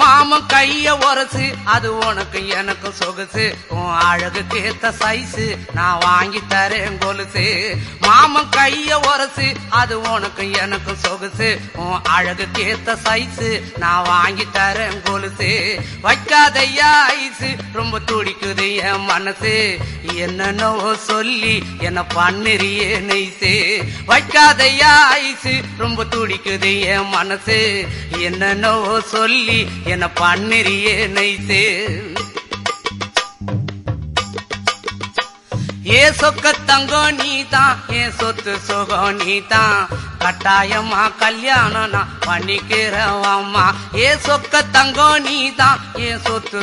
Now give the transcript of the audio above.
மாமன் கைய உரசு அது உனக்கு எனக்கும் சொகுசு. உன் அழகுக்கு ஏத்த சைஸு நான் வாங்கி தரேன் கொலுசு. மாமன் கைய உரசு அது உனக்கு எனக்கும் சொகுசு. உன் அழகுக்கு ஏத்த சைஸு நான் வாங்கி தரேன் கொலுசு. வைக்காதையா ஐசு ரொம்ப துடிக்குது என் மனசு. என்னென்னவோ சொல்லி என்ன பண்ணுறியே நெய்சு. வைக்காதையா மனசு ரொம்ப துடிக்குது என் மனசு. என்னன்னோ சொல்லி என்ன பண்ணுறியே நெய்சு ஏ சொக்க நீ தான் ஏன் சொத்து சுகம் நீதான். கட்டாயமா கல்யாணம் நான் பண்ணிக்கிறவம்மா ஏ சொக்க தங்கம் நீதான் ஏன் சொத்து